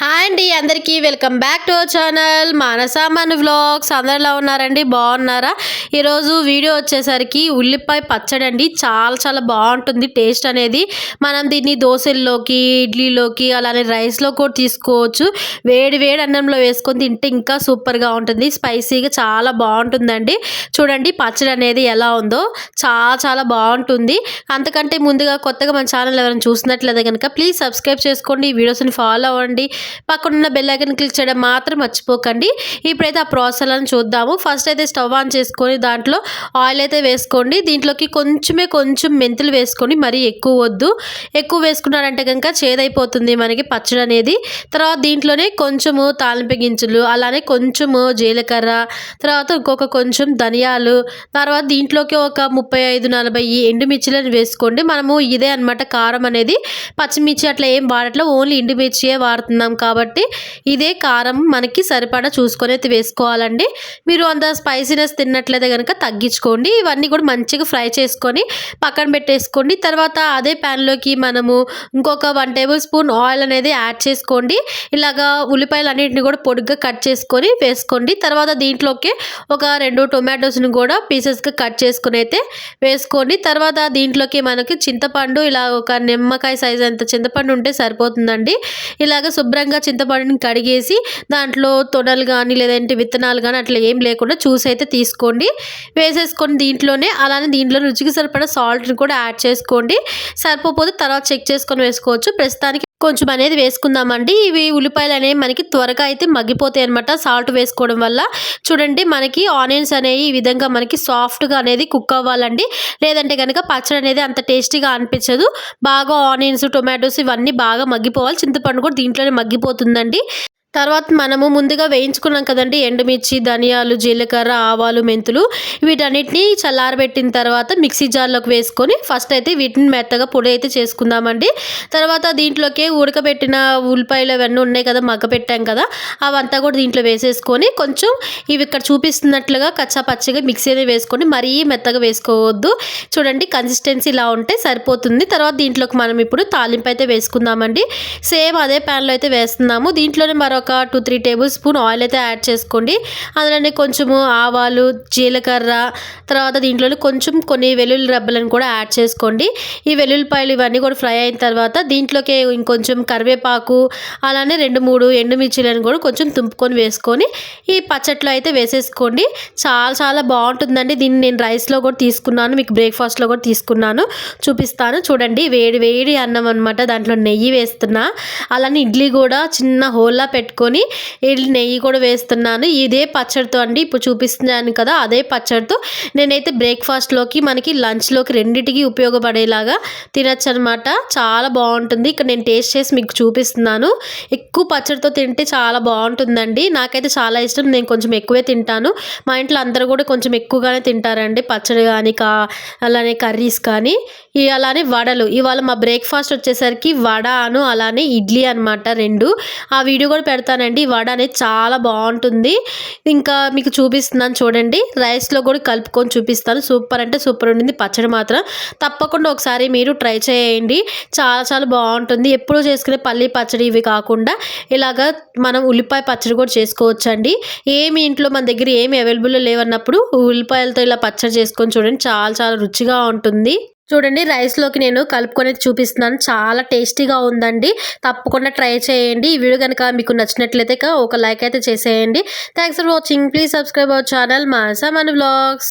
Hi అండి అందరికీ welcome back to our channel మానసామాన్ vlogs. అందరిలా ఉన్నారండి? బాగున్నారా? ఈరోజు వీడియో వచ్చేసరికి ఉల్లిపాయ పచ్చడి అండి. చాలా చాలా బాగుంటుంది. టేస్ట్ అనేది మనం దీన్ని దోశల్లోకి ఇడ్లీలోకి అలానే రైస్లో కూడా తీసుకోవచ్చు. వేడి వేడి అన్నంలో వేసుకొని తింటే ఇంకా సూపర్గా ఉంటుంది. స్పైసీగా చాలా బాగుంటుందండి. చూడండి పచ్చడి అనేది ఎలా ఉందో. చాలా చాలా బాగుంటుంది. అంతకంటే ముందుగా కొత్తగా మన ఛానల్ ఎవరైనా చూసినట్లయితే కనుక ప్లీజ్ సబ్స్క్రైబ్ చేసుకోండి. ఈ వీడియోస్ని ఫాలో అవ్వండి. పక్కనున్న బెల్ ఐకన్ క్లిక్ చేయడం మాత్రం మర్చిపోకండి. ఇప్పుడైతే ఆ ప్రాసెస్లను చూద్దాము. ఫస్ట్ అయితే స్టవ్ ఆన్ చేసుకొని దాంట్లో ఆయిల్ అయితే వేసుకోండి. దీంట్లోకి కొంచెమే కొంచెం మెంతులు వేసుకొని మరీ ఎక్కువ వద్దు. ఎక్కువ వేసుకున్నారంటే కనుక చేదైపోతుంది మనకి పచ్చడి అనేది. తర్వాత దీంట్లోనే కొంచెము తాలింపు గింజలు అలానే కొంచెము జీలకర్ర తర్వాత ఇంకొక కొంచెం ధనియాలు తర్వాత దీంట్లోకి ఒక ముప్పై ఐదు నలభై ఎండుమిర్చిలను వేసుకోండి. మనము ఇదే అనమాట కారం అనేది. పచ్చిమిర్చి అట్లా ఏం వాడట్లే. ఓన్లీ ఎండుమిర్చియే వాడుతున్నాం కాబట్టి ఇదే కారం మనకి సరిపడా చూసుకొని అయితే వేసుకోవాలండి. మీరు అంత స్పైసీనెస్ తిన్నట్లయితే కనుక తగ్గించుకోండి. ఇవన్నీ కూడా మంచిగా ఫ్రై చేసుకొని పక్కన పెట్టేసుకోండి. తర్వాత అదే ప్యాన్లోకి మనము ఇంకొక వన్ టేబుల్ స్పూన్ ఆయిల్ అనేది యాడ్ చేసుకోండి. ఇలాగా ఉల్లిపాయలు అన్నింటిని కూడా పొడిగ్గా కట్ చేసుకొని వేసుకోండి. తర్వాత దీంట్లోకి ఒక రెండు టొమాటోస్ని కూడా పీసెస్గా కట్ చేసుకుని అయితే వేసుకోండి. తర్వాత దీంట్లోకి మనకి చింతపండు ఇలా ఒక నిమ్మకాయ సైజ్ అంత చింతపండు ఉంటే సరిపోతుందండి. ఇలాగ శుభ్రంగా చింతపండుని కడిగేసి దాంట్లో తొడలు కానీ లేదంటే విత్తనాలు కానీ అట్లా ఏం లేకుండా చూసి అయితే తీసుకోండి. వేసేసుకొని దీంట్లోనే అలానే దీంట్లో రుచికి సరిపడా సాల్ట్ని కూడా యాడ్ చేసుకోండి. సరిపోతే తర్వాత చెక్ చేసుకొని వేసుకోవచ్చు. ప్రస్తుతానికి కొంచెం అనేది వేసుకుందామండి. ఇవి ఉల్లిపాయలు అనేవి మనకి త్వరగా అయితే మగ్గిపోతాయి అనమాట సాల్ట్ వేసుకోవడం వల్ల చూడండి మనకి ఆనియన్స్ అనేవి ఈ విధంగా మనకి సాఫ్ట్గా అనేది కుక్ అవ్వాలండి. లేదంటే కనుక పచ్చడి అనేది అంత టేస్టీగా అనిపించదు. బాగా ఆనియన్స్ టొమాటోస్ ఇవన్నీ బాగా మగ్గిపోవాలి. చింతపండు కూడా దీంట్లోనే మగ్గిపోతుందండి. తర్వాత మనము ముందుగా వేయించుకున్నాం కదండి ఎండుమిర్చి ధనియాలు జీలకర్ర ఆవాలు మెంతులు. వీటన్నిటిని చల్లారబెట్టిన తర్వాత మిక్సీ జార్లోకి వేసుకొని ఫస్ట్ అయితే వీటిని మెత్తగా పొడి అయితే చేసుకుందామండి. తర్వాత దీంట్లోకి ఉడకబెట్టిన ఉల్లిపాయలు అవన్నీ ఉన్నాయి కదా మగ్గ పెట్టాం కదా అవంతా కూడా దీంట్లో వేసేసుకొని కొంచెం ఇవి ఇక్కడ చూపిస్తున్నట్లుగా కచ్చా పచ్చిగా మిక్సీ అనేది వేసుకొని మరీ మెత్తగా వేసుకోవద్దు. చూడండి కన్సిస్టెన్సీ ఇలా ఉంటే సరిపోతుంది. తర్వాత దీంట్లోకి మనం ఇప్పుడు తాలింపు అయితే వేసుకుందామండి. సేమ్ అదే ప్యాన్లో అయితే వేస్తున్నాము. దీంట్లోనే మరొక ఒక two three tablespoon oil అయితే యాడ్ చేసుకోండి. అందులోనే కొంచెము ఆవాలు జీలకర్ర తర్వాత దీంట్లో కొంచెం కొన్ని వెల్లుల్లి రబ్బలను కూడా యాడ్ చేసుకోండి. ఈ వెల్లుల్లిపాయలు ఇవన్నీ కూడా ఫ్రై అయిన తర్వాత దీంట్లోకి ఇంకొంచెం కరివేపాకు అలానే రెండు మూడు ఎండుమిర్చిలను కూడా కొంచెం తుంపుకొని వేసుకొని ఈ పచ్చట్లో అయితే వేసేసుకోండి. చాలా చాలా బాగుంటుందండి. దీన్ని నేను రైస్లో కూడా తీసుకున్నాను. మీకు బ్రేక్ఫాస్ట్లో కూడా తీసుకున్నాను. చూపిస్తాను. చూడండి వేడి వేడి అన్నం అనమాట దాంట్లో నెయ్యి వేస్తున్నా. అలానే ఇడ్లీ కూడా చిన్న హోల్లా పెట్టుకుని పెట్టుకొని నెయ్యి కూడా వేస్తున్నాను. ఇదే పచ్చడితో అండి. ఇప్పుడు చూపిస్తున్నాను కదా అదే పచ్చడితో. నేనైతే బ్రేక్ఫాస్ట్లోకి మనకి లంచ్లోకి రెండింటికి ఉపయోగపడేలాగా తినచ్చు అనమాట చాలా బాగుంటుంది. ఇక్కడ నేను టేస్ట్ చేసి మీకు చూపిస్తున్నాను. ఎక్కువ పచ్చడితో తింటే చాలా బాగుంటుందండి. నాకైతే చాలా ఇష్టం. నేను కొంచెం ఎక్కువే తింటాను. మా ఇంట్లో అందరూ కూడా కొంచెం ఎక్కువగానే తింటారండి. పచ్చడి కానీ కా అలానే కర్రీస్ కానీ. అలానే వడలు. ఇవాళ మా బ్రేక్ఫాస్ట్ వచ్చేసరికి వడ అను అలానే ఇడ్లీ అనమాట రెండు. ఆ వీడియో కూడా పెడతానండి. వడ అనేది చాలా బాగుంటుంది. ఇంకా మీకు చూపిస్తున్నాను చూడండి. రైస్లో కూడా కలుపుకొని చూపిస్తాను. సూపర్ అంటే సూపర్ ఉంటుంది. పచ్చడి మాత్రం తప్పకుండా ఒకసారి మీరు ట్రై చేయండి. చాలా చాలా బాగుంటుంది. ఎప్పుడూ చేసుకునే పల్లీ పచ్చడి ఇవి కాకుండా ఇలాగా మనం ఉల్లిపాయ పచ్చడి కూడా చేసుకోవచ్చండి. ఏమి ఇంట్లో మన దగ్గర ఏమి అవైలబుల్లో లేవన్నప్పుడు ఉల్లిపాయలతో ఇలా పచ్చడి చేసుకొని చూడండి. చాలా చాలా రుచిగా ఉంటుంది. చూడండి రైస్లోకి నేను కలుపుకొని చూపిస్తున్నాను. చాలా టేస్టీగా ఉందండి. తప్పకుండా ట్రై చేయండి. ఈ వీడియో కనుక మీకు నచ్చినట్లయితే ఒక లైక్ అయితే చేసేయండి. Thanks for watching. Please subscribe our channel. మా మన బ్లాగ్స్.